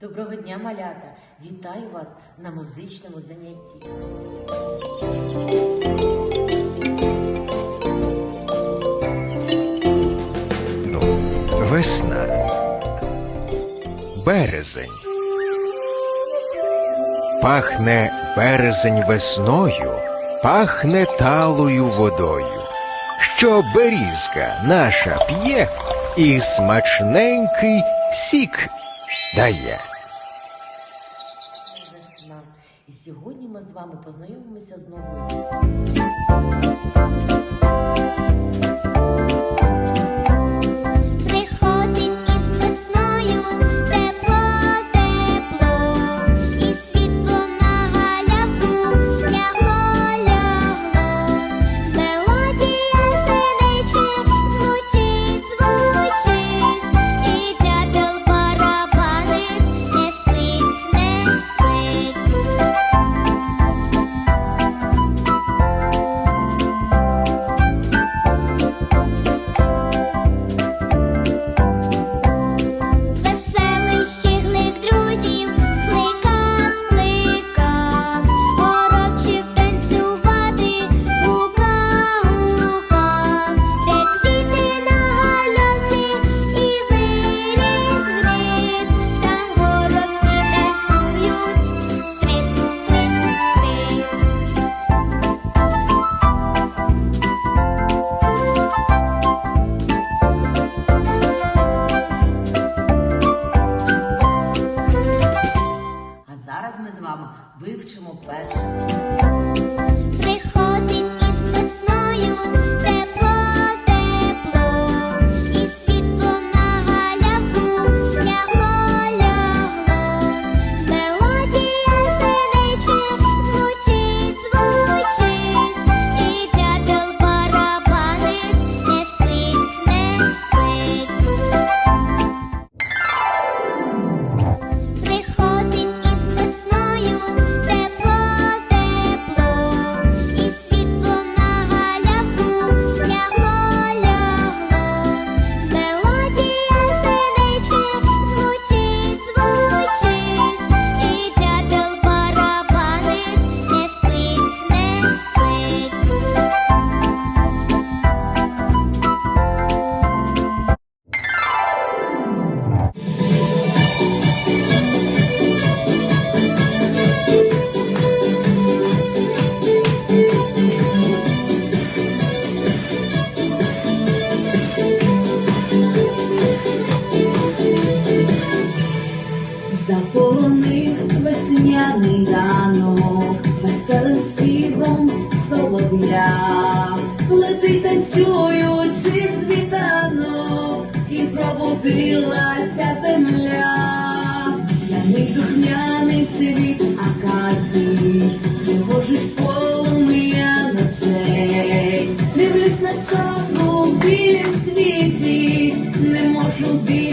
Доброго дня, малята! Вітаю вас на музичному занятті. Ну, весна. Березень. Пахне березень весною, пахне талою водою. Що берізка наша п'є і смачненький сік дає. Вами познайомимося з новою Заполонив весняний ранок, веселим співом солов'я, летить танцюючи світанок, і пробудилася земля, Яний духмяний цвіт акацій, Тривожить полум'я ночей, дивлюсь на саду в білім цвіті, не можу більше